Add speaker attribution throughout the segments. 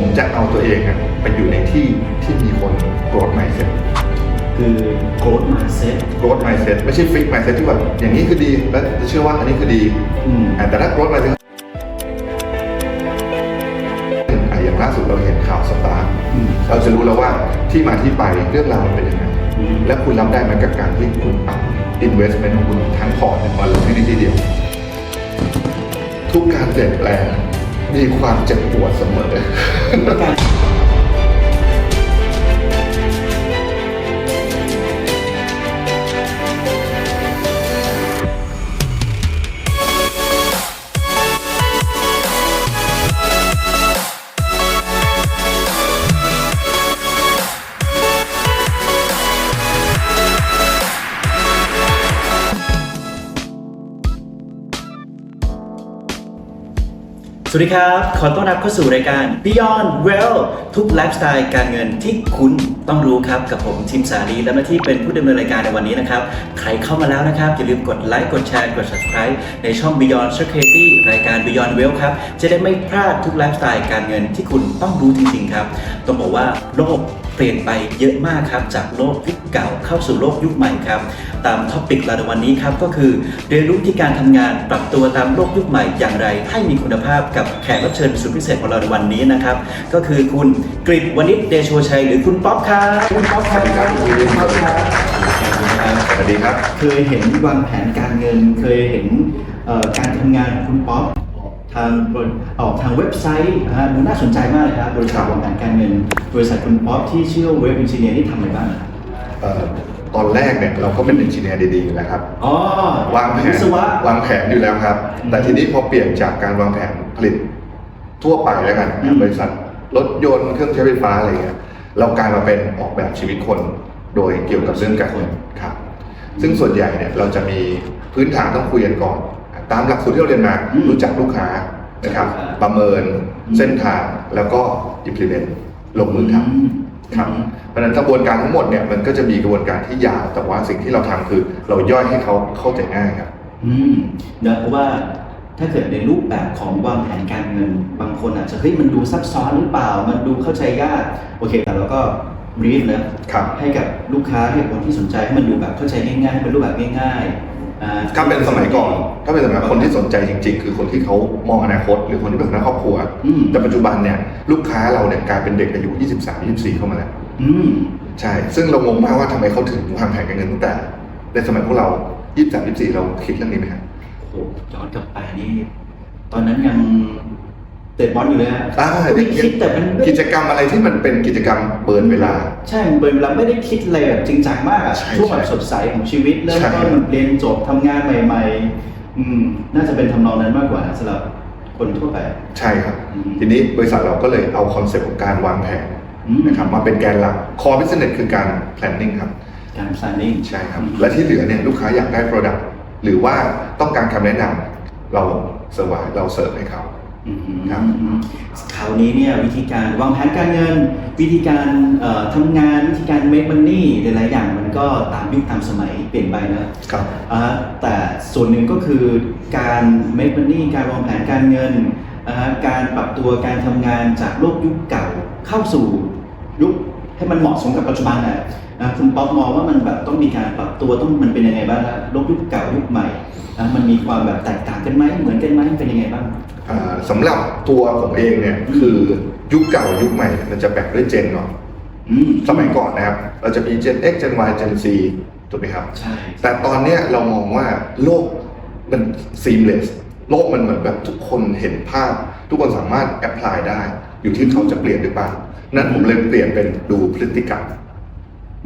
Speaker 1: ผมจะเอาตัวเองอะไปอยู่ในที่ที่มีคน growth mindset
Speaker 2: คือ growth mindset
Speaker 1: growth mindset ไม่ใช่ fix mindset ที่แบบอย่างนี้คือดีแล้วจะเชื่อว่าอันนี้คือดี
Speaker 2: อืม
Speaker 1: อะแต่ถ้า growth mindset อะอย่างล่าสุดเราเห็นข่าวสตาร์ท
Speaker 2: อืม
Speaker 1: เราจะรู้แล้วว่าที่มาที่ไปเรื่องราวมันเป็นยังไง
Speaker 2: อืม
Speaker 1: และคุณรับได้ไหมกับการที่คุณเอา investment ของคุณทั้งพอร์ตเนี่ยมาลงที่นี่ที่เดียว ทุกการเปลี่ยนแปลง มีความเจ็บปวดเสมอ
Speaker 2: วัสดีครับ ขอต้อนรับเข้าสู่รายการ Beyond Well ทุกไลฟ์สไตล์การเงินที่คุณต้องรู้ครับ กับผมทิมสาลีและหน้าที่เป็นผู้ดำเนินรายการในวันนี้นะครับ ใครเข้ามาแล้วนะครับ อย่าลืมกดไลค์ กดแชร์ กด subscribe ในช่อง Beyond Security รายการ Beyond Well ครับ จะได้ไม่พลาดทุกไลฟ์สไตล์การเงินที่คุณต้องรู้จริงๆครับ ต้องบอกว่าโลก เปลี่ยนไปเยอะมากครับจากโลกยุคเก่าเข้าสู่โลกยุคใหม่ครับตามท็อปิกเราในวันนี้ครับก็คือเรียนรู้ที่การทำงานปรับตัวตามโลกยุคใหม่อย่างไร ให้มีคุณภาพกับแขกรับเชิญสุดพิเศษของเราในวันนี้นะครับก็คือคุณกฤษวณิชเดโชชัย หรือคุณป๊อปครับคุณป๊อปครับ
Speaker 1: สวัสดีครับ
Speaker 2: คุณป๊อปครับ
Speaker 1: สวัสดีครับ
Speaker 2: เคยเห็นวางแผนการเงิน เคยเห็นเอ่อการทำงานของคุณป๊อปออก ทางออกทางเว็บไซต์นะฮะดูน่าสนใจมากเลยครับบริษัทวางแผนการเงิน บริษัทคุณป๊อปที่ชื่อว่าเว็บอินจิเนียร์นี่ทำอะไรบ้างครับ
Speaker 1: เอ่อตอนแรกเนี่ยเราก็เป็น e n น i เนียร์ดีๆอยู่แล้วครับ
Speaker 2: อ๋อ
Speaker 1: วางแผน
Speaker 2: วิศวะ
Speaker 1: วางแผนอยู่แล้วครับแต่ทีนี้พอเปลี่ยนจากการวางแผนผลิตทั่วไปแล้วกัน
Speaker 2: อืม
Speaker 1: บริษัทรถยนต์เครื่องใช้ไฟฟ้าอะไรเงี้ยเรากลายมาเป็นออกแบบชีวิตคน โดยเกี่ยวกับเรื่องการเงินครับ ซึ่งส่วนใหญ่เนี่ยเราจะมีพื้นฐานต้องคุยกันก่อน ตามหลักสูตรที่เราเรียนมา
Speaker 2: อืม
Speaker 1: รู้จักลูกค้านะครับ
Speaker 2: ครับ
Speaker 1: ประเมิน
Speaker 2: อืม
Speaker 1: เส้นทางแล้วก็ implement ลงมือทำ ครับ
Speaker 2: อืม
Speaker 1: เพราะฉะนั้นกระบวนการทั้งหมดเนี่ยมันก็จะมีกระบวนการที่ยาว แต่ว่าสิ่งที่เราทำคือเราย่อยให้เขาเข้าใจง่ายครับ
Speaker 2: อืมนะเพราะว่าถ้าเกิดในรูปแบบของวางแผนการเงินบางคนอาจจะเฮ้ยมันดูซับซ้อนหรือเปล่า มันดูเข้าใจยากโอเคแต่เราก็บรีฟนะครับ ให้กับลูกค้าให้กับคนที่สนใจให้มันดูแบบเข้าใจง่ายๆให้เป็นรูปแบบง่ายๆอ่า
Speaker 1: ถ้าเป็นสมัยก่อน ถ้าเป็นสมัยก่อนคนที่สนใจจริง ๆ คือคนที่เขามองอนาคต หรือคนที่เป็นหัวหน้าครอบครัว
Speaker 2: อืม
Speaker 1: แต่ปัจจุบันเนี่ยลูกค้าเราเนี่ยกลายเป็นเด็กอายุ 23 24 เข้ามาแล้ว
Speaker 2: อืม
Speaker 1: ใช่ ซึ่งเรางงมากว่าทำไมเขาถึงวางแผนการเงินตั้งแต่ ในสมัยพวกเรา 23 24 เราคิดเรื่องนี้ไหมครับ
Speaker 2: โอ้โหย้อนกลับไปนี่ ตอนนั้นยัง เตะบอลอยู่เลยฮะ
Speaker 1: อ่า
Speaker 2: ไม่คิดแต่มันไม่
Speaker 1: กิจกรรมอะไรที่มันเป็นกิจกรรมเบิร์นเวลา
Speaker 2: ใช่มันเป็นเวลาไม่ได้คิดอะไรแบบจริงจังมากอะ
Speaker 1: ใช่
Speaker 2: ช่วงแบบ
Speaker 1: ใช่
Speaker 2: สดใสของชีวิตเริ่ม
Speaker 1: ใช่
Speaker 2: ต้นเรียนจบทำงานใหม่ ๆ อืม น่าจะเป็นทำนองนั้นมากกว่านะสำหรับคนทั่วไป
Speaker 1: ใช่ครับ
Speaker 2: อืม
Speaker 1: ทีนี้บริษัทเราก็เลยเอาคอนเซ็ปต์ของการวางแผน
Speaker 2: อืม
Speaker 1: นะครับมาเป็นแกนหลัก core business คือการ planning ครับ
Speaker 2: การ planning
Speaker 1: ใช่ครับ และที่เหลือเนี่ยลูกค้าอยากได้ product หรือว่าต้องการคำแนะนำเราเสวายเราเสิร์ฟให้เขา
Speaker 2: อืม
Speaker 1: ครับ
Speaker 2: อืมคราวนี้เนี่ยวิธีการวางแผนการเงิน วิธีการเอ่อทำงานวิธีการ make money หลายๆอย่างมันก็ตามยุคตามสมัยเปลี่ยนไปนะ
Speaker 1: ครับ
Speaker 2: อ่าแต่ส่วนหนึ่งก็คือการ make money การวางแผนการเงินอ่าการปรับตัวการทำงานจากโลกยุคเก่าเข้าสู่ยุคให้มันเหมาะสมกับปัจจุบันนะนะคุณป๊อปมองว่ามันแบบต้องมีการปรับตัวต้องมันเป็นยังไงบ้างนะโลกยุคเก่ายุคใหม่นะมันมีความแบบแตกต่างกันไหมเหมือนกันไหมเป็นยังไงบ้าง
Speaker 1: อ่า สำหรับตัวผมเองเนี่ยคือยุคเก่ายุคใหม่ มันจะแบ่งด้วยเจนก่อน
Speaker 2: อืม
Speaker 1: สมัยก่อนนะครับ เราจะมี Gen X Gen Y Gen Z ถูกไหมครับ
Speaker 2: ใช่
Speaker 1: แต่ตอนเนี้ยเรามองว่าโลกมัน seamless โลกมันเหมือนแบบทุกคนเห็นภาพ ทุกคนสามารถ apply ได้ อยู่ที่เขาจะเปลี่ยนหรือเปล่า นั้นผมเลยเปลี่ยนเป็นดูพฤติกรรม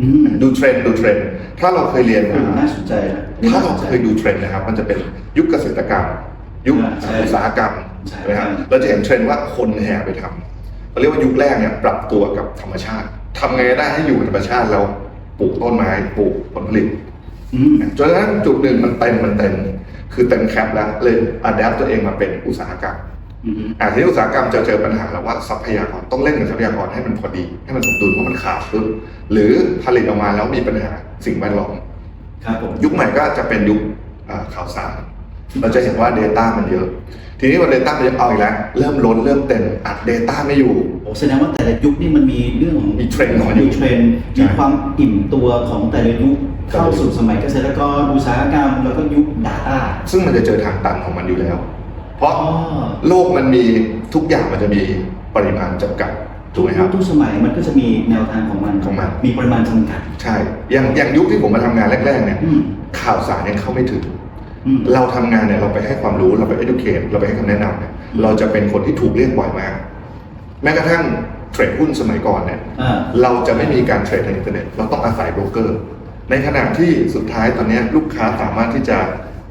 Speaker 2: อืม
Speaker 1: ดูเทรนด์ดูเทรนด์ถ้าเราเคยเรียน
Speaker 2: เออ
Speaker 1: มา
Speaker 2: น่าสนใจนะ
Speaker 1: ถ้าเราเคยดูเทรนด์นะครับ มันจะเป็นยุคเกษตรกรรม ยุค
Speaker 2: อ่าใช่
Speaker 1: อุตสาหกรรม
Speaker 2: ใช่
Speaker 1: นะครับ
Speaker 2: ใช่
Speaker 1: เราจะเห็นเทรนด์ว่าคนแห่ไปทำเราเรียกว่ายุคแรกเนี่ยปรับตัวกับธรรมชาติทำไงได้ให้อยู่กับธรรมชาติแล้วปลูกต้นไม้ปลูกผลผลิต
Speaker 2: อืม
Speaker 1: จนกระทั่งจุดหนึ่งมันเต็มมันเต็มคือเต็มแคปแล้วเลยอัดแอปตัวเองมาเป็นอุตสาหกรรม
Speaker 2: อืม
Speaker 1: อ่าทีนี้อุตสาหกรรมจะเจอปัญหาแล้วว่าทรัพยากรต้องเล่นกับทรัพยากรให้มันพอดี ให้มันสมดุลเพราะมันขาดปุ๊บหรือผลิตออกมาแล้วมีปัญหาสิ่งแวดล้อม
Speaker 2: ครับผม
Speaker 1: ยุคใหม่ก็จะเป็นยุคอ่าข่าวสารเราจะเห็นว่า Data มันเยอะ ทีนี้วัน Data มันจะเอาอีกแล้ว เริ่มล้นเริ่มเต็มอัด Data ไม่อยู่
Speaker 2: โอ้แสดงว่าแต่ละยุคนี่มันมีเรื่องของ
Speaker 1: มีเทรนด์ของมันอยู่
Speaker 2: มีเทรนด์
Speaker 1: ใช่
Speaker 2: มีความอิ่มตัวของแต่ละยุค
Speaker 1: ครับ
Speaker 2: เข้าสู่สมัยเกษตรกรอุตสาหกรรมแล้วก็ยุค Data
Speaker 1: ซึ่งมันจะเจอทางตันของมันอยู่แล้ว เพราะ
Speaker 2: อ๋อ
Speaker 1: โลกมันมีทุกอย่างมันจะมีปริมาณจำกัดถูกไหมครับ
Speaker 2: ทุกสมัยมันก็จะมีแนวทางของมัน
Speaker 1: ของมัน
Speaker 2: มีปริมาณจำกัด
Speaker 1: ใช่อย่างอย่างยุคที่ผมมาทำงานแรกๆเนี่ย
Speaker 2: อืม
Speaker 1: ข่าวสารยังเข้าไม่ถึง
Speaker 2: อืม
Speaker 1: เราทำงานเนี่ยเราไปให้ความรู้เราไป educate เราไปให้คำแนะนำเนี่ย
Speaker 2: อืม
Speaker 1: เราจะเป็นคนที่ถูกเรียกบ่อยมาก แม้กระทั่งเทรดหุ้นสมัยก่อนเนี่ย
Speaker 2: อ่า
Speaker 1: เราจะไม่มีการเทรดในอินเทอร์เน็ต เราต้องอาศัยโบรกเกอร์ ในขณะที่สุดท้ายตอนเนี้ยลูกค้าสามารถที่จะ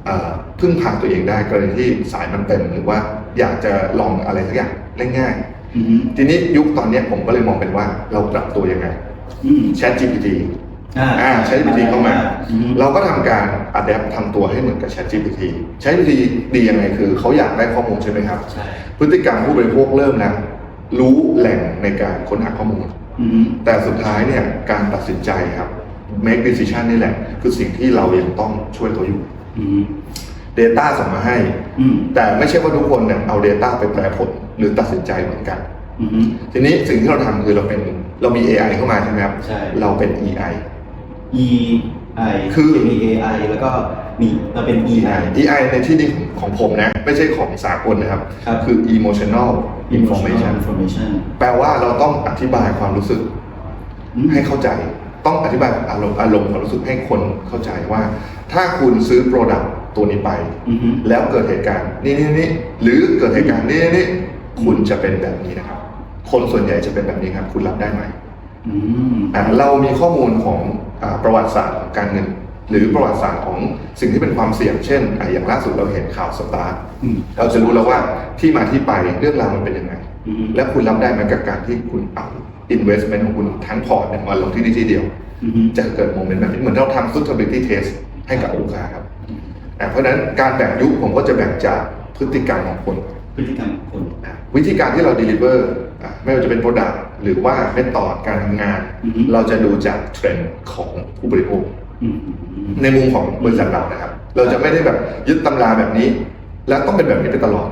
Speaker 1: เอ่อพึ่งพาตัวเองได้กรณีที่สายมันเต็มหรือว่าอยากจะลองอะไรสักอย่างง่าย
Speaker 2: อืม
Speaker 1: ๆทีนี้ยุคตอนเนี้ยผมก็เลยมองเป็นว่าเราปรับตัวยังไง
Speaker 2: อืม
Speaker 1: Chat GPT
Speaker 2: อ่า
Speaker 1: อ่า Chat GPT เข้ามา
Speaker 2: อืม
Speaker 1: เราก็ทำการ adapt ทำตัวให้เหมือนกับ Chat GPT Chat GPT ดียังไงคือเขาอยากได้ข้อมูลใช่ไหมครับ
Speaker 2: ใช่
Speaker 1: พฤติกรรมผู้บริโภคเริ่มแล้ว รู้แหล่งในการค้นหาข้อมูล
Speaker 2: อืม
Speaker 1: แต่สุดท้ายเนี่ยการตัดสินใจครับ make decision นี่แหละ คือสิ่งที่เรายังต้องช่วยเขาอยู่
Speaker 2: อืม
Speaker 1: Data ส่งมาให้
Speaker 2: อืม
Speaker 1: แต่ไม่ใช่ว่าทุกคนเนี่ยเอา Data ไปแปลผลหรือตัดสินใจเหมือนกัน
Speaker 2: อืม
Speaker 1: ทีนี้สิ่งที่เราทำคือเราเป็นเรามี AI เข้ามาใช่ไหมครับ
Speaker 2: ใช่
Speaker 1: เราเป็น EI
Speaker 2: E I
Speaker 1: คือ
Speaker 2: มี A I แล้วก็มีเราเป็น E I
Speaker 1: EI ในที่นี้ของของผมนะ ไม่ใช่ของสากลนะครับ
Speaker 2: ครับ
Speaker 1: คือ emotional information
Speaker 2: information
Speaker 1: แปลว่าเราต้องอธิบายความรู้สึก
Speaker 2: อืม
Speaker 1: ให้เข้าใจ ต้องอธิบายอารมณ์อารมณ์ความรู้สึกให้คนเข้าใจว่า ถ้าคุณซื้อ Product ตัวนี้ไป
Speaker 2: อือฮึ
Speaker 1: แล้วเกิดเหตุการณ์นี่นี่นี่หรือเกิดเหตุการณ์นี่นี่นี่คุณจะเป็นแบบนี้นะครับ คนส่วนใหญ่จะเป็นแบบนี้ครับ คุณรับได้ไหม
Speaker 2: อืม
Speaker 1: อะเรามีข้อมูลของอาประวัติศาสตร์ของการเงิน หรือประวัติศาสตร์ของสิ่งที่เป็นความเสี่ยง เช่นอะอย่างล่าสุดเราเห็นข่าวสตาร์ท
Speaker 2: อืม
Speaker 1: เราจะรู้แล้วว่าที่มาที่ไปเรื่องราวมันเป็นยังไง
Speaker 2: อืม
Speaker 1: และคุณรับได้ไหมกับการที่คุณเอา investment ของคุณทั้งพอร์ตเนี่ยมาลงที่นี่ที่เดียว
Speaker 2: อืม
Speaker 1: จะเกิดโมเมนต์แบบนี้เหมือนเราทำ suitability test ให้กับลูกค้าครับอะเพราะฉะนั้นการแบ่งยุคผมก็จะแบ่งจากพฤติกรรมของคน
Speaker 2: พฤติกรรมของคน
Speaker 1: อะวิธีการที่เรา deliver อะไม่ว่าจะเป็น product หรือว่า method การทำงาน
Speaker 2: อือฮึ
Speaker 1: เราจะดูจากเทรนด์ของผู้บริโภค
Speaker 2: อืม
Speaker 1: ในมุมของบริษัทเรานะครับ เราจะไม่ได้แบบยึดตำราแบบนี้ แล้วต้องเป็นแบบนี้ไปตลอด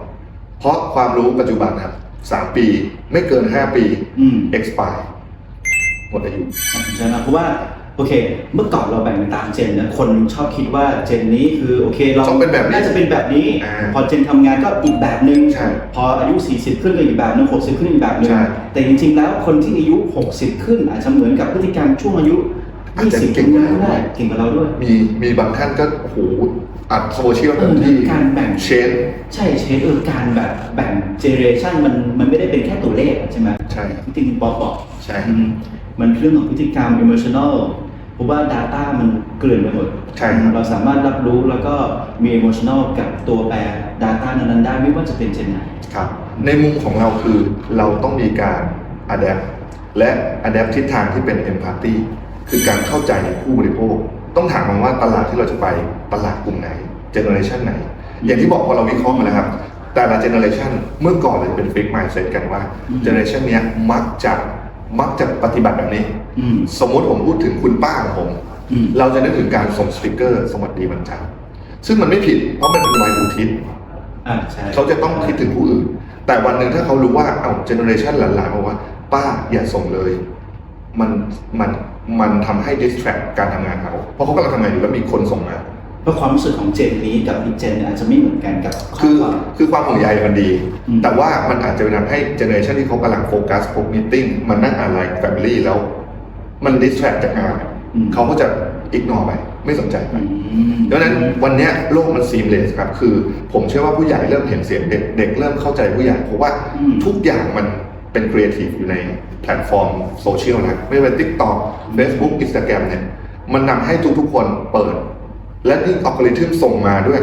Speaker 1: เพราะความรู้ปัจจุบันครับสามปีไม่เกิน5ปี
Speaker 2: อืม
Speaker 1: expire หมดอายุ
Speaker 2: น่าสนใจมากเพราะว่า โอเค เมื่อก่อนเราแบ่งเป็นตามเจนนะคนชอบคิดว่าเจนนี้คือโอเค เรา
Speaker 1: ต้องเป็นแบบนี้
Speaker 2: น่าจะเป็นแบบนี้
Speaker 1: อ่า
Speaker 2: พอเจนทำงานก็อีกแบบนึง
Speaker 1: ใช่
Speaker 2: พออายุ 40 ขึ้นก็อีกแบบนึง60 ขึ้นอีกแบบนึง
Speaker 1: ใช่
Speaker 2: แต่จริงๆแล้วคนที่อายุ 60 ขึ้นอาจจะเหมือนกับพฤติกรรมช่วงอายุ
Speaker 1: อาจจะ
Speaker 2: 20
Speaker 1: เก่
Speaker 2: เก่
Speaker 1: ง
Speaker 2: ง
Speaker 1: กว่า
Speaker 2: ก็ได้เก่งกว่าเราด้วย
Speaker 1: มีมีบางท่านก็โอ้โหอัดโซเชียล
Speaker 2: เอ
Speaker 1: เต็
Speaker 2: อ
Speaker 1: มที่
Speaker 2: การแบ่ง
Speaker 1: เชน
Speaker 2: ใช่เชฟเออการแบบแบ่งเจเนเรชันมันมันไม่ได้เป็นแค่ตัวเลขอะใช่ไหม
Speaker 1: ใช่ครับ
Speaker 2: ที่คุณป๊อปบอก
Speaker 1: ใช่
Speaker 2: อืมมันเรื่องของพฤติกรรม emotional เพราะว่า Data มันเกลื่อนไปหมด
Speaker 1: ใช่ครับ
Speaker 2: เราสามารถรับรู้แล้วก็มี emotional กับตัวแปร Data นั้นๆได้ไม่ว่าจะเป็นเจนไหน
Speaker 1: ครับ ในมุมของเราคือเราต้องมีการ adapt และ adapt ทิศทางที่เป็น empathy คือการเข้าใจผู้บริโภค ต้องถามมันว่าตลาดที่เราจะไปตลาดกลุ่มไหน generation ไหน อย่างที่บอกพอเราวิเคราะห์มาแล้วครับ แต่ละ generation เมื่อก่อนเราจะเป็น fixed mindset กันว่า
Speaker 2: อืม
Speaker 1: generation เนี้ยมักจะ มักจะปฏิบัติแบบนี้
Speaker 2: อืม
Speaker 1: สมมุติผมพูดถึงคุณป้าของผม
Speaker 2: อืม
Speaker 1: เราจะนึกถึงการส่งสติกเกอร์สวัสดีวันจันทร์ซึ่งมันไม่ผิด เพราะมันเป็นวัยอุทิศ
Speaker 2: อ่าใช่
Speaker 1: เขาจะต้องคิดถึงผู้อื่น แต่วันหนึ่งถ้าเขารู้ว่า เอาเจเนอเรชันหลานๆบอกว่า ป้าอย่าส่งเลย มัน มัน มันทำให้ distract การทำงานเขา เพราะเขากำลังทำงานอยู่แล้วมีคนส่งมา
Speaker 2: เพ ราะความรู้สึกของเจนนี้กับอีกเจนอาจจะไม่เหมือนกันกับข้
Speaker 1: คือ
Speaker 2: ความ
Speaker 1: คือความห่วงใยมันดี
Speaker 2: อืม
Speaker 1: แต่ว่ามันอาจจะไปทำให้เจเนอเรชันที่เขากำลังโฟกัสพบมีติ้งมันนั่งอ่านไลน์แฟมิลี่แล้ว มัน distract จากงาน
Speaker 2: อืม
Speaker 1: เขาก็จะ ignore ไป ไม่สนใจไป
Speaker 2: อืม
Speaker 1: ดังนั้นวันเนี้ยโลกมันซีมเลสครับ คือ ผมเชื่อว่าผู้ใหญ่เริ่มเห็นเสียงเด็กเด็กเริ่มเข้าใจผู้ใหญ่เพราะว่า
Speaker 2: อืม
Speaker 1: ทุกอย่างมันเป็นครีเอทีฟอยู่ในแพลตฟอร์มโซเชียลนะไม่ว่าเป็น TikTok Facebook Instagram เนี่ย มันนำให้ทุกๆคนเปิด และยิ่งอัลกอริทึมส่งมาด้วย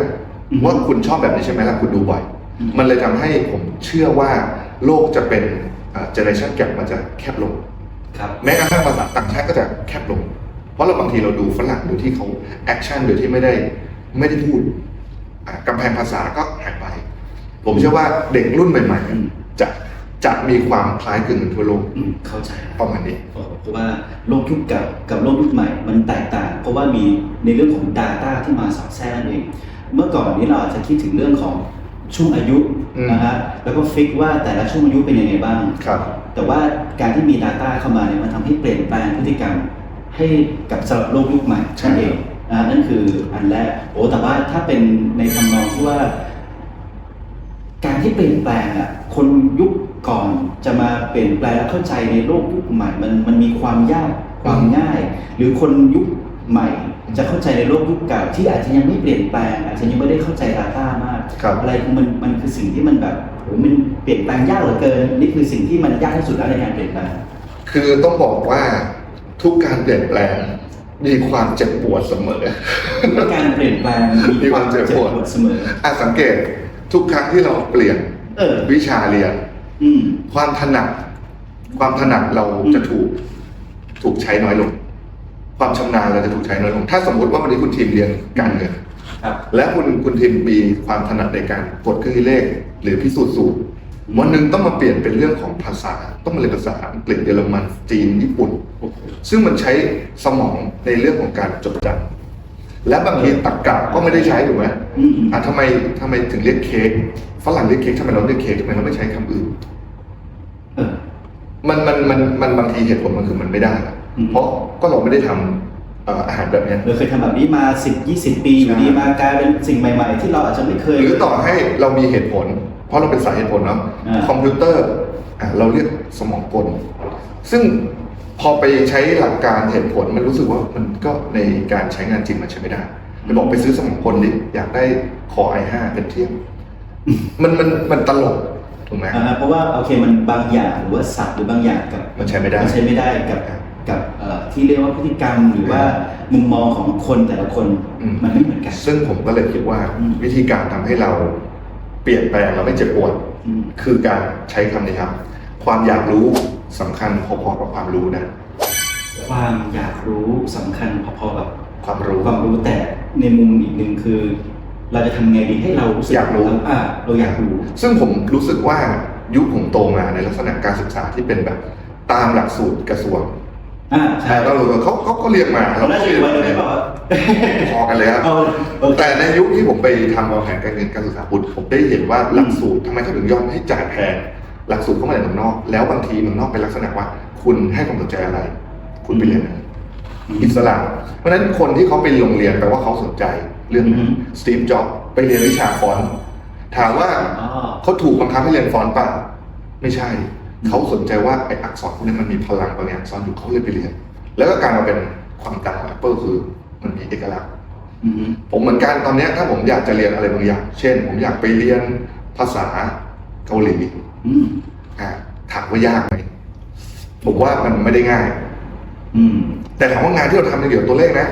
Speaker 2: อืม
Speaker 1: ว่าคุณชอบแบบนี้ใช่ไหมล่ะคุณดูบ่อย
Speaker 2: อืม
Speaker 1: มันเลยทำให้ผมเชื่อว่าโลกจะเป็นเจเนอเรชันแกรมันจะแคบลง
Speaker 2: ครับ
Speaker 1: แม้กระทั่งภาษาต่างชาติก็จะแคบลง เพราะเราบางทีเราดูฝรั่งโดยที่เขาแอคชั่นโดยที่ไม่ได้ไม่ได้พูดอะกำแพงภาษาก็หายไป ผมเชื่อว่าเด็กรุ่นใหม่
Speaker 2: อืม
Speaker 1: ๆจะ จะมีความคล้ายคลึงกันทั่วโลก
Speaker 2: อืมเข้าใจ
Speaker 1: ประมาณนี้
Speaker 2: เพราะว่าโลกยุคเก่ากับโลกยุคใหม่มันแตกต่าง เพราะว่ามีในเรื่องของ Data ที่มาสอดแทรกนั่นเอง เมื่อก่อนนี้เราอาจจะคิดถึงเรื่องของช่วงอายุ
Speaker 1: อืม
Speaker 2: นะฮะแล้วก็ฟิกว่าแต่ละช่วงอายุเป็นยังไงบ้าง
Speaker 1: ครับ
Speaker 2: แต่ว่าการที่มี Data เข้ามาเนี่ยมันทำให้เปลี่ยนแปลงพฤติกรรม ให้กับสำหรับโลกยุคใหม่
Speaker 1: ใช่
Speaker 2: นั่นเองนะฮะนั่นคืออันแรกโอ้แต่ว่าถ้าเป็นในทำนองที่ว่า การที่เปลี่ยนแปลงอะคนยุค ก่อนจะมาเปลี่ยนแปลงและเข้าใจในโลกยุคใหม่มันมันมีความยากความง่าย หรือคนยุคใหม่ จะเข้าใจในโลกยุคเก่าที่อาจจะยังไม่เปลี่ยนแปลง อาจจะยังไม่ได้เข้าใจ Data มาก
Speaker 1: ครับ
Speaker 2: อะไรมันมันคือสิ่งที่มันแบบโหมันเปลี่ยนแปลงยากเหลือเกินนี่คือสิ่งที่มันยากที่สุดแล้วในการเปลี่ยนแปลง
Speaker 1: คือต้องบอกว่าทุกการเปลี่ยนแปลงมีความเจ็บปวดเสมอ
Speaker 2: การเปลี่ยนแปลง
Speaker 1: มีความเจ็บปวด
Speaker 2: เสมอ
Speaker 1: อาสังเกตทุกครั้งที่เราเปลี่ยน
Speaker 2: เออ
Speaker 1: วิชาเรียน
Speaker 2: อืม
Speaker 1: ความถนัดความถนัดเรา
Speaker 2: อืม
Speaker 1: จะถูกถูกใช้น้อยลง ความชำนาญเราจะถูกใช้น้อยลง ถ้าสมมติว่าวันนี้คุณทีมเรียนการเงิน
Speaker 2: ครับ
Speaker 1: และคุณคุณทีมมีความถนัดในการกดเครื่องคิดเลข หรือพิสูจน์สูตร
Speaker 2: อืม
Speaker 1: วันหนึ่งต้องมาเปลี่ยนเป็นเรื่องของภาษา ต้องมาเรียนภาษาอังกฤษเยอรมันจีนญี่ปุ่น ซึ่งมันใช้สมองในเรื่องของการจดจำ และบางทีตรรกะก็ไม่ได้ใช้ถูกไหม
Speaker 2: อืม
Speaker 1: อะทำไมทำไมถึงเรียกเค้กฝรั่งเรียกเค้กทำไมเราเรียกเค้กทำไมเราไม่ใช้คำอื่น
Speaker 2: เออ
Speaker 1: มันมันมันมันบางทีเหตุผลมันคือมันไม่ได้อะ
Speaker 2: อืม
Speaker 1: เพราะก็เราไม่ได้ทำเอ่ออาหารแบบเนี้ย
Speaker 2: เราเคยทำแบบนี้มา 10 20 ปีอยู่
Speaker 1: ใช่
Speaker 2: ดีมากลายเป็นสิ่งใหม่ ๆ ที่เราอาจจะไม่เคย
Speaker 1: หรือต่อให้เรามีเหตุผล เพราะเราเป็นสายเหตุผลเนาะ
Speaker 2: อ่า
Speaker 1: คอมพิวเตอร์อะเราเรียกสมองกลซึ่ง พอไปใช้หลักการเหตุผลมันรู้สึกว่ามันก็ในการใช้งานจริงมันใช้ไม่ได้ไปบอกไปซื้อสมองกลดิอยากได้คอ i5 เป็นเทียมมันมันมันตลกถูกไหม
Speaker 2: อ่าเพราะว่าโอเคมันบางอย่างหรือว่าศัพท์หรือบางอย่างกับ
Speaker 1: มันใช้ไม่ได้
Speaker 2: มันใช้ไม่ได้กับกับเอ่อที่เรียกว่าพฤติกรรมหรือว่ามุมมองของคนแต่ละคน
Speaker 1: อืม
Speaker 2: มันไม่เหมือนกัน
Speaker 1: ซึ่งผมก็เลยคิดว่า
Speaker 2: อืม
Speaker 1: วิธีการทำให้เราเปลี่ยนแปลงเราไม่เจ็บปวด
Speaker 2: อืม
Speaker 1: คือการใช้คำนี้ครับ ความอยากรู้ สำคัญพอๆกับความรู้นะ
Speaker 2: ความอยากรู้สำคัญพอๆกับ
Speaker 1: ความรู้
Speaker 2: ความรู้แต่ในมุมอีกหนึ่งคือ เราจะทำไงดีให้เรารู้สึก
Speaker 1: อยากรู้
Speaker 2: อ่าเราอยากรู้
Speaker 1: ซึ่งผมรู้สึกว่ายุคผมโตมาในลักษณะการศึกษาที่เป็นแบบ ตามหลักสูตรกระทรวง
Speaker 2: อ่าใช่
Speaker 1: เรารู้ว่าเขาเขาก็เรียนมา
Speaker 2: เราได้
Speaker 1: ก็
Speaker 2: ยิ
Speaker 1: เรี
Speaker 2: น
Speaker 1: ยน
Speaker 2: มา
Speaker 1: มา
Speaker 2: เลยบอกว่า
Speaker 1: พอกันเลยครับ
Speaker 2: เอาเอา
Speaker 1: แต่ในยุคที่ผมไปทำวางแผนการเงินการศึกษาพุทธผมได้เห็นว่าหลักสูตรทำไมเขาถึงยอมให้จ่ายแพง หลักสูตรเข้ามาจากเมืองนอก แล้วบางทีเมืองนอกเป็นลักษณะว่า คุณให้ความสนใจอะไร คุณไปเรียนนั้นอิสระ เพราะฉะนั้นคนที่เขาไปโรงเรียนแปลว่าเขาสนใจเรื่องนั้นสตีฟจ็อบไปเรียนวิชาฟอนต์ถามว่า
Speaker 2: อ๋อ
Speaker 1: เขาถูกบังคับให้เรียนฟอนต์ป่ะไม่ใช่ เขาสนใจว่าไอ้อักษรพวกนี้มันมีพลังบางอย่างซ่อนอยู่เขาเลยไปเรียน แล้วก็กลารมาเป็นความดังของ Apple คือมันมีเอกลักษณ์
Speaker 2: อืม
Speaker 1: ผมเหมือนกันตอนเนี้ยถ้าผมอยากจะเรียนอะไรบางอย่าง เช่น ผมอยากไปเรียนภาษาเกาหลี
Speaker 2: อืม
Speaker 1: อะถามว่ายากไหมผมว่ามันไม่ได้ง่าย
Speaker 2: อืม
Speaker 1: แต่ถามว่างานที่เราทำในเกี่ยวกับตัวเลขนะ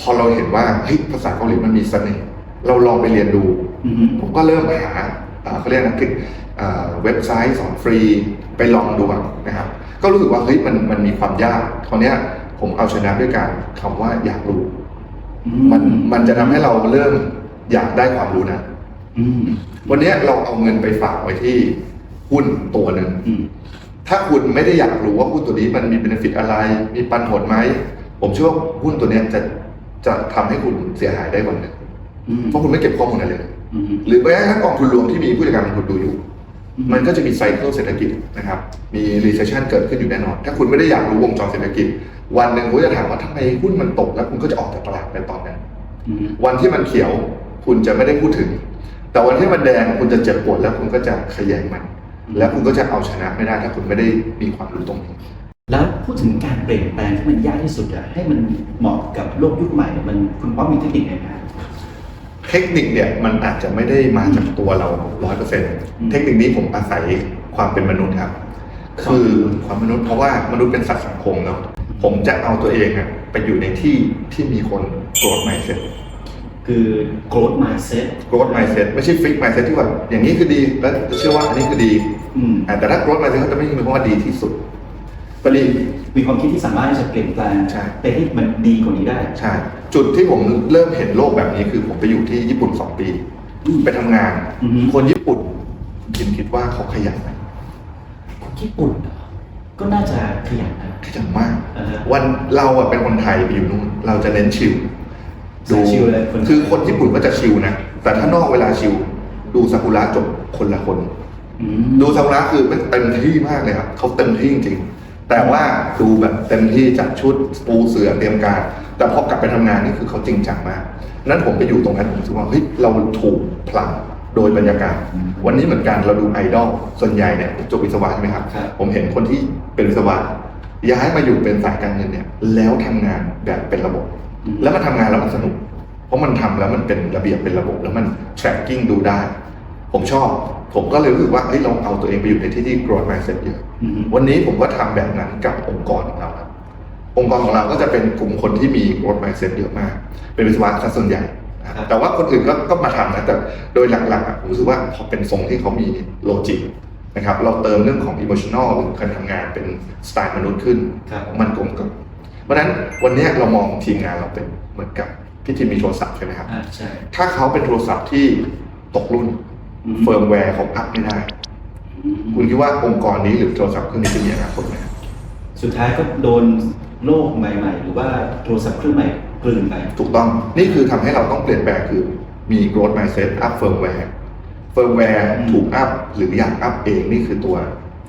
Speaker 1: พอเราเห็นว่าเฮ้ยภาษาเกาหลีมันมีเสน่ห์เราลองไปเรียนดู
Speaker 2: อืม
Speaker 1: ผมก็เริ่มหาอ่าเขาเรียกนะคลิกอ่าเว็บไซต์สอนฟรีไปลองดูอะนะครับ ก็รู้สึกว่าเฮ้ยมันมันมีความยากคราวเนี้ย ผมเอาชนะด้วยการคำว่าอยากรู้ มันมันจะทำให้เราเริ่มอยากได้ความรู้นะ
Speaker 2: อืม
Speaker 1: วันเนี้ยเราเอาเงินไปฝากไว้ที่หุ้นตัวหนึ่ง
Speaker 2: อืม
Speaker 1: ถ้าคุณไม่ได้อยากรู้ว่าหุ้นตัวนี้มันมีเบนฟิตอะไร มีปันผลไหม ผมเชื่อว่าหุ้นตัวเนี้ยจะจะทำให้คุณเสียหายได้วันหนึ่ง
Speaker 2: อืม
Speaker 1: เพราะคุณไม่เก็บข้อมูลอะไรเลย
Speaker 2: อืม
Speaker 1: หรือแม้กระทั่งกองทุนรวมที่มีผู้จัดการกองทุนดูอยู่
Speaker 2: อืม
Speaker 1: มันก็จะมีไซเคิลเศรษฐกิจนะครับ มี recession เกิดขึ้นอยู่แน่นอน ถ้าคุณไม่ได้อยากรู้วงจรเศรษฐกิจ วันหนึ่งคุณจะถามว่าทำไมหุ้นมันตกแล้วคุณก็จะออกจากตลาดในตอนนั้น
Speaker 2: อืม
Speaker 1: วันที่มันเขียวคุณจะไม่ได้พูดถึง แต่วันที่มันแดงคุณจะเจ็บปวดแล้วคุณก็จะขยงมัน แล้วคุณก็จะเอาชนะไม่ได้ถ้าคุณไม่ได้มีความรู้ตรงนี้
Speaker 2: แล้วพูดถึงการเปลี่ยนแปลงที่มันยากที่สุดอะให้มันเหมาะกับโลกยุคใหม่ มันคุณป๊อปมีเทคนิคไหมครับ
Speaker 1: เทคนิคเนี่ยมันอาจจะไม่ได้มาจากตัวเราร้อยเปอร์เซ็นต์
Speaker 2: อืม
Speaker 1: เทคนิคนี้ผมอาศัยความเป็นมนุษย์ครับ คือความมนุษย์เพราะว่ามนุษย์เป็นสัตว์สังคมเนาะผมจะเอาตัวเองอะไปอยู่ในที่ที่มีคนโกรธ mindset
Speaker 2: คือ growth mindset
Speaker 1: growth mindset ไม่ใช่ fix mindset ที่ว่าอย่างนี้คือดี แล้วจะเชื่อว่าอันนี้คือดี
Speaker 2: อืม
Speaker 1: อ่าแต่ถ้า growth mindset เขาจะไม่มีคำว่าดีที่สุดก็ดี
Speaker 2: มีความคิดที่สามารถที่จะเปลี่ยนแปลง
Speaker 1: ใช่
Speaker 2: ไปที่มันดีกว่านี้ได้
Speaker 1: ใช่ จุดที่ผมเริ่มเห็นโลกแบบนี้คือผมไปอยู่ที่ญี่ปุ่นสองปี
Speaker 2: อืม
Speaker 1: ไปทำงาน
Speaker 2: อือฮึ
Speaker 1: คนญี่ปุ่นคิดคิดว่าเขาขยันไหม
Speaker 2: คนญี่ปุ่นเหรอก็น่าจะขยันนะ
Speaker 1: ขยันมาก
Speaker 2: อ่าฮะ
Speaker 1: วันเราอะเป็นคนไทยไปอยู่นู่น เราจะเน้นชิล
Speaker 2: สายชิลเลยคน
Speaker 1: คือคนญี่ปุ่นก็จะชิลนะ แต่ถ้านอกเวลาชิลดูซากุระจบคนละคน
Speaker 2: อืม
Speaker 1: ดูซากุระคือไม่เต็มที่มากเลยครับเขาเต็มที่จริงๆแต่ว่าดูแบบเต็มที่จัดชุดปูเสือเตรียมการ แต่พอกลับไปทำงานนี่คือเขาจริงจังมากนั้นผมไปอยู่ตรงนั้นผมรู้สึกว่าเฮ้ยเราถูกผลักโดยบรรยากาศ วันนี้เหมือนกันเราดูไอดอลส่วนใหญ่เนี่ยผมจบวิศวะใช่ไหมครับ
Speaker 2: ครับ
Speaker 1: ผมเห็นคนที่เป็นวิศวะย้ายมาอยู่เป็นสายการเงินเนี่ย แล้วทำงานแบบเป็นระบบ
Speaker 2: อืม
Speaker 1: แล้วมันทำงานแล้วมันสนุก เพราะมันทำแล้วมันเป็นระเบียบเป็นระบบแล้วมัน tracking ดูได้ ผมชอบ ผมก็เลยรู้สึกว่าเฮ้ยเราเอาตัวเองไปอยู่ในที่ที่ growth mindset เยอะ
Speaker 2: อืม
Speaker 1: วันนี้ผมก็ทำแบบนั้นกับองค์กรของเราครับองค์กรของเราก็จะเป็นกลุ่มคนที่มี growth mindset เยอะมาก เป็นวิศวะซะส่วนใหญ่นะครับแต่ว่าคนอื่นก็ก็มาทำนะแต่โดยหลักๆอะผมรู้สึกว่าพอเป็นทรงที่เขามีโลจิกนะครับ เราเติมเรื่องของ emotional หรือการทำงานเป็นสไตล์มนุษย์ขึ้น
Speaker 2: ครับ
Speaker 1: มันกลมกล่อมเพ ราะฉะนั้นวันนี้เรามองทีมงานเราเป็นเหมือนกับพี่ทีมมีโทรศัพท์ใช่ไหมครับ
Speaker 2: อ่าใช่
Speaker 1: ถ้าเขาเป็นโทรศัพท์ที่ตกรุ่น
Speaker 2: อืม
Speaker 1: เฟิร์มแวร์เขาอัพไม่ได้
Speaker 2: อืม
Speaker 1: คุณคิดว่าองค์กรนี้หรือโทรศัพท์เครื่องนี้จะมีอนาคตไหมครับ
Speaker 2: สุดท้ายก็โดนโลกใหม่ๆ หรือว่าโทรศัพท์เครื่องใหม่กลืนไป
Speaker 1: ถูกต้องนี่คือทำให้เราต้องเปลี่ยนแปลงคือมี growth mindset up firmware firmware
Speaker 2: อืม
Speaker 1: ถูกอัพหรืออยากอัพเองนี่คือตัว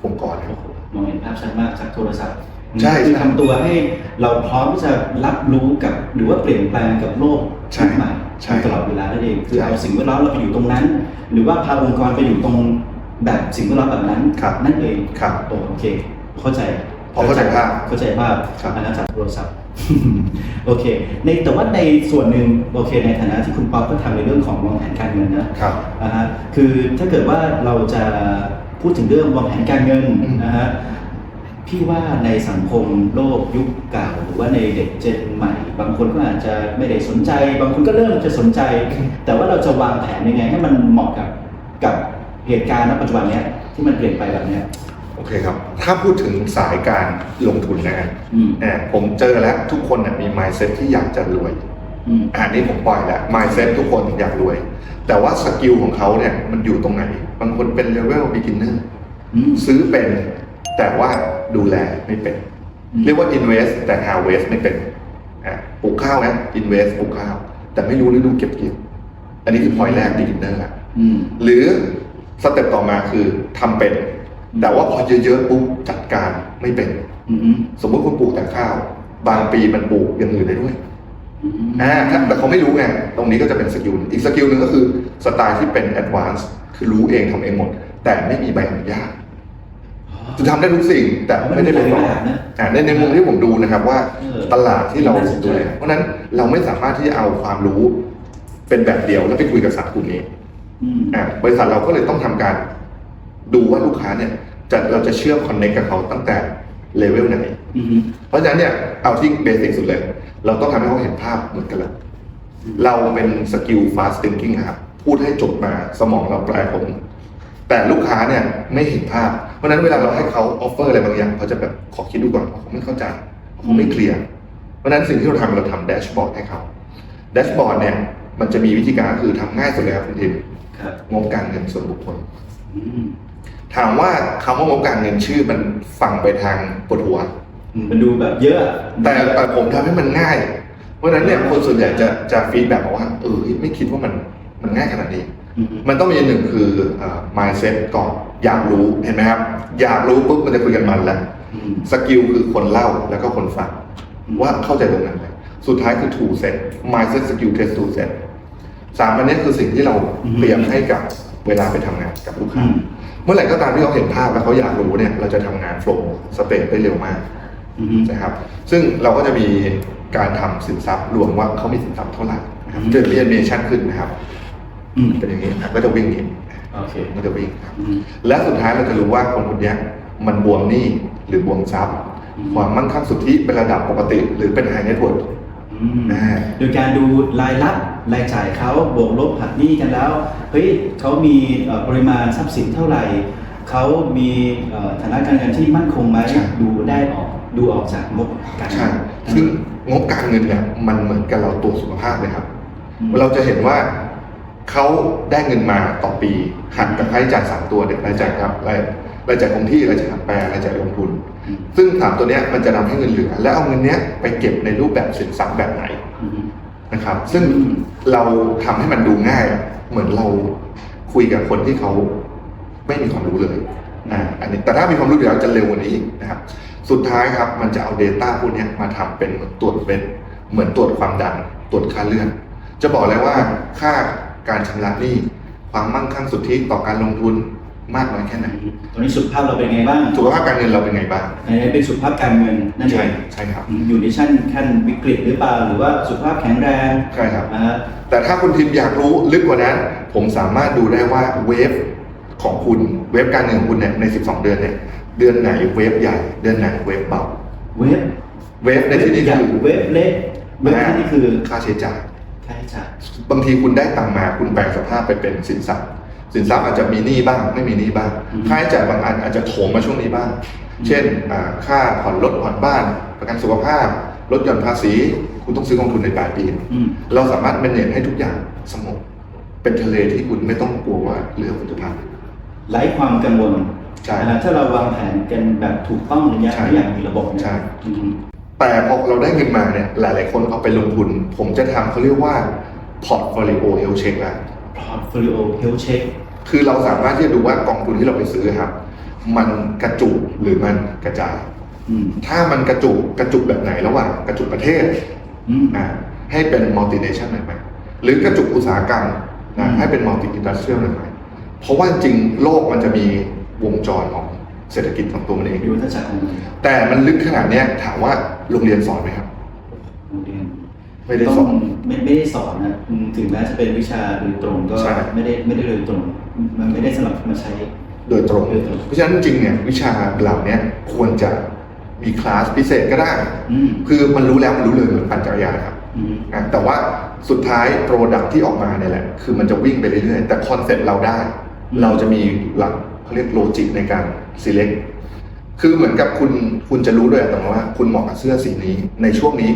Speaker 1: องค์กรนะ
Speaker 2: โอ้โหมองเห็นภาพชัดมากจากโทรศัพท์
Speaker 1: ใช่
Speaker 2: คือ
Speaker 1: ใช่
Speaker 2: ทำตัวให้เราพร้อมที่จะรับรู้กับหรือว่าเปลี่ยนแปลงกับโลก
Speaker 1: ใช่
Speaker 2: ใหม่
Speaker 1: ใช่
Speaker 2: ตลอดเวลานั่นเองคือ
Speaker 1: ใช่
Speaker 2: เอาสิ่งแวดล้อมเราไปอยู่ตรงนั้น หรือว่าพาองค์กรไปอยู่ตรงแบบสิ่งแวดล้อมแบบนั้น
Speaker 1: ครับ
Speaker 2: นั่นเอง
Speaker 1: ครับ
Speaker 2: โอโอเค เข้าใจ
Speaker 1: พอเข้าใจภาพ
Speaker 2: เข้าใจภาพ
Speaker 1: ครับ
Speaker 2: อาณาจักรโทรศัพท์โอเค ในแต่ว่าในส่วนหนึ่งโอเค ในฐานะที่คุณป๊อปก็ทำในเรื่องของวางแผนการเงินนะครับอ่าฮะคือถ้าเกิดว่าเราจะพูดถึงเรื่องวางแผนการเงิน
Speaker 1: อืม
Speaker 2: นะฮะ พี่ว่าในสังคมโลกยุคเก่าหรือว่าในเด็กเจนใหม่ บางคนก็อาจจะไม่ได้สนใจ บางคนก็เริ่มจะสนใจ แต่ว่าเราจะวางแผนยังไงให้มันเหมาะกับกับเหตุการณ์ณปัจจุบันเนี้ยที่มันเปลี่ยนไปแบบเนี้ย
Speaker 1: โอเคครับ ถ้าพูดถึงสายการลงทุนนะฮะ
Speaker 2: อืม
Speaker 1: แอบผมเจอแล้วทุกคนน่ะมี mindset ที่อยากจะรวย
Speaker 2: อืม
Speaker 1: อันนี้ผมปล่อยแล้ว mindset ทุกคนอยากรวย แต่ว่าสกิลของเขาเนี่ยมันอยู่ตรงไหน บางคนเป็น level beginner
Speaker 2: อืม
Speaker 1: ซื้อเป็น แต่ว่า ดูแลไม่เป็น
Speaker 2: อืม
Speaker 1: เรียกว่า invest แต่ harvest ไม่เป็นอะปลูกข้าวนะ invest ปลูกข้าว แต่ไม่รู้ฤดูเก็บเกี่ยวอันนี้คือพอยแรก beginner ละ
Speaker 2: อืม
Speaker 1: หรือสเต็ปต่อมาคือทำเป็น แต่ว่าพอเยอะๆปุ๊บจัดการไม่เป็น
Speaker 2: อืม
Speaker 1: สมมติคุณปลูกแต่ข้าว บางปีมันปลูกอย่างอื่นได้ด้วย
Speaker 2: อืม
Speaker 1: อ่าถ้าแต่เขาไม่รู้ไงตรงนี้ก็จะเป็นสกิลหนึ่งอีกสกิลหนึ่งก็คือสไตล์ที่เป็นแอดวานซ์คือรู้เองทำเองหมด แต่ไม่มีใบอนุญาต จะทำได้ทุกสิ่งแต่ไม่ได้เป็น
Speaker 2: ห
Speaker 1: ต่
Speaker 2: ลา
Speaker 1: อย
Speaker 2: แบบนะ
Speaker 1: อ่าในในมุมที่ผมดูนะครับว่า
Speaker 2: เออ
Speaker 1: ตลาดที่เรา
Speaker 2: น่าสนใจ
Speaker 1: ดูแลเพราะฉะนั้นเราไม่สามารถที่จะเอาความรู้เป็นแบบเดียวแล้วไปคุยกับสัตว์กลุ่มนี้
Speaker 2: อืม
Speaker 1: อ่าบริษัทเราก็เลยต้องทำการ ดูว่าลูกค้าเนี่ยจะเราจะเชื่อมคอนเน c t กับเขาตั้งแต่เลเวลไหน
Speaker 2: อืม
Speaker 1: เพราะฉะนั้นเนี่ยเอาที่เบสิกสุดเลย เราต้องทำให้เขาเห็นภาพเหมือนกันเลยเราเป็นสกิล fast thinking นะครับพูดให้จบมาสมองเราแปลผลแต่ลูกค้าเนี่ยไม่เห็นภาพเพ ราะฉะนั้นเวลาเราให้เขาออฟเฟอร์อะไรบางอย่างเขาจะแบบขอคิดดูก่อนเขาไม่เข้าใจเขาไม่เคลียร์เพราะฉะนั้นสิ่งที่เราทำเราทำแดชบอร์ดให้เขาแดชบอร์ดเนี่ยมันจะมีวิธีการก็คือทำง่ายสุดเลยครับคุณทิม
Speaker 2: ครับ
Speaker 1: งบการเงินส่วนบุคคล
Speaker 2: อืม
Speaker 1: ถามว่าคำว่างบการเงินชื่อมันฟังไปทางปวดหัว
Speaker 2: มันดูแบบเยอะ
Speaker 1: แต่แต่ผมทำให้มันง่าย เพราะฉะนั้นเนี่ยคนส่วนใหญ่จะจะฟีดแบ็กว่าเออไม่คิดว่ามันมันง่ายขนาดนี้
Speaker 2: อื ม
Speaker 1: มันต้องมีอันหนึ่งคืออ่า mindset ก่อนอยากรู้เห็นไหมครับ อยากรู้ปุ๊บมันจะคุยกันมันแล้ว
Speaker 2: อืม
Speaker 1: สกิลคือคนเล่าแล้วก็คนฟังว่าเข้าใจตรงนั้นไหมสุดท้ายคือ tool set mindset skill test tool set สามอันนี้คือสิ่งที่เราเตรียมให้กับเวลาไปทำงานกับลูก
Speaker 2: อื
Speaker 1: ค้า
Speaker 2: ม
Speaker 1: เมื่อไหร่ก็ตามที่เขาเห็นภาพแล้วเขาอยากรู้เนี่ยเราจะทำงานโฟล์สเตปได้เร็วมาก
Speaker 2: อืม
Speaker 1: นะครับ ซึ่งเราก็จะมีการทำสินทรัพย์รวมว่าเขามีสินทรัพย์เท่าไหร่นะครับ
Speaker 2: อืม
Speaker 1: จะมีแอนิเมชันขึ้นนะครับ
Speaker 2: อืม
Speaker 1: เป็นอย่างนี้นะครับก็จะวิ่งนี้
Speaker 2: โอเค
Speaker 1: ก็จะวิ่งครับ
Speaker 2: อืม
Speaker 1: และสุดท้ายเราจะรู้ว่าคนคนเนี้ยมันบวมหนี้หรือบวมทรัพย์
Speaker 2: อืม
Speaker 1: ความมั่งคั่งสุทธิเป็นระดับปกติ หรือเป็นไฮเน็ตเวิร์
Speaker 2: อืม
Speaker 1: อ่า
Speaker 2: โดยการดูรายรับรายจ่ายเขาบวกลบหักหนี้กันแล้วเฮ้ยเขามีเอ่อปริมาณทรัพย์สินเท่าไหร่เขามีเอ่อฐานะการเงินที่มั่นคงไหม
Speaker 1: ใช่
Speaker 2: ดูได้ออกดูออกจากงบการเงิ
Speaker 1: ใช่
Speaker 2: น
Speaker 1: ซึ่งงบการเงินเนี่ยมันเหมือนกับเราตรวจสุขภาพเลยครับ
Speaker 2: อืม
Speaker 1: เราจะเห็นว่า เขาได้เงินมาต่อปีหักกับค่าใช้จ่ายสามตัวเด็กรายจ่ายครับรายรายจ่ายคงที่รายจ่ายทางแปรรายจ่ายลงทุน
Speaker 2: อืม
Speaker 1: ซึ่งสามตัวเนี้ยมันจะนำให้เงินเหลือ แล้วเอาเงินเนี้ยไปเก็บในรูปแบบสินทรัพย์แบบไหน
Speaker 2: อืม
Speaker 1: นะครับ ซึ่ง
Speaker 2: อืม
Speaker 1: เราทำให้มันดูง่ายอะเหมือนเราคุยกับคนที่เขาไม่มีความรู้เลยนะอันนี้แต่ถ้ามีความรู้เดี๋ยวจะเร็วกว่านี้อีกนะครับ สุดท้ายครับมันจะเอา Data พวกเนี้ยมาทำเป็นเหมือนตรวจเป็นเหมือนตรวจความดันตรวจค่าเลื่อนจะบอกเลยว่าค่า การชำระหนี้ความมั่งคั่งสุทธิต่อการลงทุนมากน้อยแค่ไหน
Speaker 2: ตอนนี้สุขภาพเราเป็นไงบ้าง
Speaker 1: สุขภาพการเงินเราเป็นไงบ้าง
Speaker 2: อันนี้เป็นสุขภาพการเงินนั่นเอ
Speaker 1: ใช่
Speaker 2: ง
Speaker 1: ใช่ครับ
Speaker 2: อยู่ในชั้นขั้นวิกฤตหรือเปล่าหรือว่าสุขภาพแข็งแรง
Speaker 1: ใช่ครับ
Speaker 2: นะฮะ
Speaker 1: แต่ถ้าคุณทีมอยากรู้ลึกกว่านั้น ผมสามารถดูได้ว่าเวฟของคุณเวฟการเงินของคุณเนี่ยใน 12 เดือนเนี่ยเดือนไหนเวฟใหญ่ เดือนไหนเวฟเบา
Speaker 2: เวฟ
Speaker 1: เวฟในที่นี้
Speaker 2: ใหญ่
Speaker 1: คือ
Speaker 2: เวฟเล็กเวฟที่นี่คือ
Speaker 1: ค่าใช้จ่าย
Speaker 2: ค่าใช้จ่าย
Speaker 1: บางทีคุณได้ตังค์มาคุณแปลงสภาพไปเป็นสินทรัพย์ สินทรัพย์อาจจะมีหนี้บ้าง ไม่มีหนี้บ้าง
Speaker 2: อืม
Speaker 1: ค่าใช้จ่ายบางอันอาจจะโถมมาช่วงนี้บ้าง
Speaker 2: อืม
Speaker 1: เช่นอ่าค่าผ่อนรถผ่อนบ้าน ประกันสุขภาพลดหย่อนภาษี คุณต้องซื้อกองทุนในปลายปี
Speaker 2: อืม
Speaker 1: เราสามารถ manage ให้ทุกอย่างสงบเป็นทะเลที่คุณไม่ต้องกลัวว่าเรือคุณจะพัง
Speaker 2: ไร้ความกังวล
Speaker 1: ใช่
Speaker 2: นะฮะถ้าเราวางแผนกันแบบถูกต้องระยะ
Speaker 1: ใช่
Speaker 2: อย่างมีระบบเนี่ย
Speaker 1: ใช่
Speaker 2: อืม
Speaker 1: แต่พอเราได้เงินมาเนี่ยหลาย ๆ คนเอาไปลงทุน ผมจะทำเขาเรียกว่า portfolio health check แล้ว
Speaker 2: portfolio health check
Speaker 1: คือเราสามารถที่จะดูว่ากองทุนที่เราไปซื้อครับ มันกระจุกหรือมันกระจาย
Speaker 2: อืม
Speaker 1: ถ้ามันกระจุกกระจุกแบบไหนระหว่างกระจุกประเทศ
Speaker 2: อืม
Speaker 1: อะให้เป็น multination หน่อยไหมหรือกระจุกอุตสาหกรรม
Speaker 2: อื
Speaker 1: นะ
Speaker 2: ม
Speaker 1: ให้เป็น multi industrial หน่อยไหมเพราะว่าจริงๆโลกมันจะมีวงจรของ เศรษฐกิจของตัวมันเองอ
Speaker 2: ยุ
Speaker 1: ยู่
Speaker 2: ทธศาสตร์ของมันครับ
Speaker 1: แต่มันลึกขนาดเนี้ยถามว่าโรงเรียนสอนไหมครับ
Speaker 2: โรงเรียน
Speaker 1: ไม่ได้
Speaker 2: ต้
Speaker 1: ส
Speaker 2: อ
Speaker 1: องน
Speaker 2: ไม่ไม่ได้สอนนะอืมถึงแม้จะเป็นวิชาโดยตรงก็
Speaker 1: ใช่
Speaker 2: ไม่ได้ไม่ได้โดยตรง มันไม่ได้สำหรับมาใช้
Speaker 1: โดยตรง
Speaker 2: โดยตรง
Speaker 1: เพราะฉะนั้นจริงๆเนี่ยวิชาเหล่าเนี้ยควรจะมีคลาสพิเศษก็ได้
Speaker 2: อืม
Speaker 1: คือมันรู้แล้วมันรู้เลยเหมือนปั่นจักรยานครับ
Speaker 2: อืม
Speaker 1: อะแต่ว่าสุดท้ายโปรดักที่ออกมาเนี่ยแหละ คือมันจะวิ่งไปเรื่อยๆ แต่คอนเซ็ปต์เราได้
Speaker 2: อืม
Speaker 1: เราจะมีหลัก เขาเรียกโลจิกในการ select คือเหมือนกับคุณคุณจะรู้ด้วยอัตโนมัติว่า คุณเหมาะกับเสื้อสีนี้ในช่วงนี้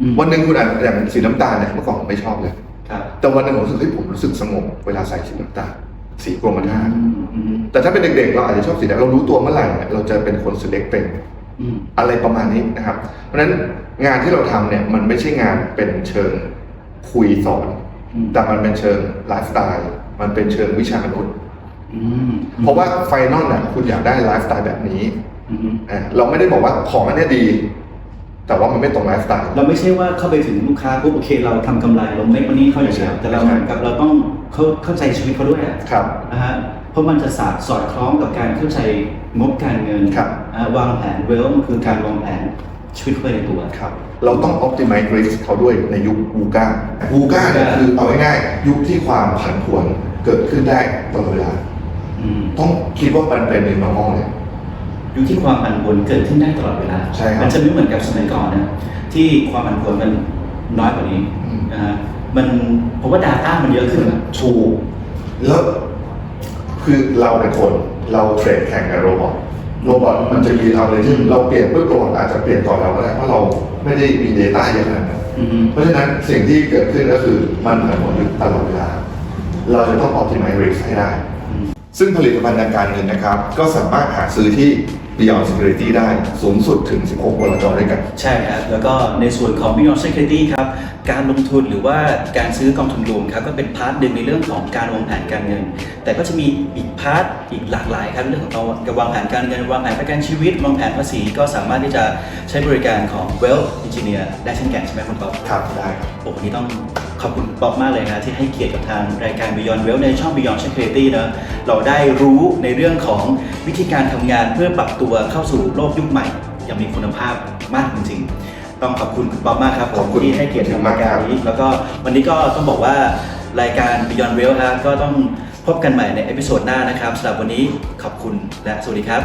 Speaker 2: อืม
Speaker 1: วันหนึ่งคุณอาจอย่างสีน้ำตาลเนี่ยเมื่อก่อนผมไม่ชอบเลย
Speaker 2: ครับ
Speaker 1: แต่วันหนึ่งผมรู้สึกเฮ้ยผมรู้สึกสงบเวลาใส่สีน้ำตาลสีกรมท่า
Speaker 2: อืมอืม
Speaker 1: แต่ถ้าเป็นเด็กๆ เราอาจจะชอบสีแดงเรารู้ตัวเมื่อไหร่เนี่ยเราจะเป็นคน select เป็น
Speaker 2: อืม
Speaker 1: อะไรประมาณนี้นะครับ เพราะฉะนั้นงานที่เราทำเนี่ยมันไม่ใช่งานเป็นเชิงคุยสอน
Speaker 2: อืม
Speaker 1: แต่มันเป็นเชิงไลฟ์สไตล์ มันเป็นเชิงวิชามนุษย์
Speaker 2: อืม
Speaker 1: เพราะว่าไฟนอลน่ะคุณอยากได้ไลฟ์สไตล์แบบนี้
Speaker 2: อืม
Speaker 1: อะเราไม่ได้บอกว่าของอันเนี้ยดี แต่ว่ามันไม่ตรงไลฟ์สไตล์
Speaker 2: เราไม่ใช่ว่าเข้าไปถึงลูกค้าปุ๊บโอเค เราทำกำไรเราไม่วันนี้เขาอย่างเดียวแต่เราเหมือนกับเราต้องเข้าเข้าใจชีวิตเขาด้วยอะ
Speaker 1: ครับ
Speaker 2: นะฮะเพราะมันจะสอดสอดคล้องกับการเข้าใจงบการเงิน
Speaker 1: ครับ
Speaker 2: อ่าวางแผนเวลมันคือการวางแผนชีวิตเขาไปในตัว
Speaker 1: ครับ เราต้อง optimize risk เขาด้วยในยุควูก้าวูก้าเนี่ยคือเอาง่ายๆยุคที่ความผันผวนเกิดขึ้นได้ตลอดเวลา
Speaker 2: อืม
Speaker 1: ต้องคิดว่ามันเป็น new normal เลย
Speaker 2: อยู่ที่ความผันผวนเกิดขึ้นได้ตลอดเวลา
Speaker 1: ใช่ครับ
Speaker 2: มันจะไม่เหมือนกับสมัยก่อนนะที่ความผันผวนมันน้อยกว่านี้
Speaker 1: อืม
Speaker 2: นะฮะมันเพราะว่า Data มันเยอะขึ้นอะ
Speaker 1: ถูกแล้วคือเราเป็นคนเราเทรดแข่งกับโรบอทโรบอทมันจะมีเราเลยที่เราเปลี่ยนปุ๊บโรบอทอาจจะเปลี่ยนก่อนเราก็ได้เพราะเราไม่ได้มี Data เยอะขนาดนั้น
Speaker 2: อืม
Speaker 1: เพราะฉะนั้นสิ่งที่เกิดขึ้นก็คือมันผันผวนอยู่ตลอดเวลา เราจะต้อง optimize risk ให้ได้ ซึ่งผลิตภัณฑ์ทางการเงินนะครับ ก็สามารถหาซื้อที่ Beyond Security ได้สูงสุดถึง 16บลจด้วยกัน
Speaker 2: ใช่ครับ แล้วก็ในส่วนของ Beyond Security ครับ การลงทุนหรือว่าการซื้อกองทุนรวมครับ ก็เป็นพาร์ทหนึ่งในเรื่องของการวางแผนการเงิน แต่ก็จะมีอีกพาร์ทอีกหลากหลายครับเรื่องของการวางแผนการเงิน วางแผนประกันชีวิต วางแผนภาษี ก็สามารถที่จะใช้บริการของ Wealth Engineer ได้เช่นกันใช่ไหมคุณป๊อป
Speaker 1: ครับได้ครับ
Speaker 2: โอ้วันนี้ต้องขอบคุณป๊อปมากเลยนะที่ให้เกียรติกับทางรายการ Beyond Well ในช่อง Beyond Security นะเราได้รู้ในเรื่องของวิธีการทำงานเพื่อปรับตัวเข้าสู่โลกยุคใหม่อยังมีคุณภาพมากจริงๆ ต้องขอบคุณคุณป๊อปมากครับผ
Speaker 1: ขอ
Speaker 2: ม
Speaker 1: บคุณ
Speaker 2: ที่ให้เกียรติทางรายการนี้แล้วก็วันนี้ก็ต้องบอกว่ารายการ Beyond Well ครับก็ต้องพบกันใหม่ในเอพิโซดหน้านะครับสำหรับวันนี้ขอบคุณและสวัสดีครับ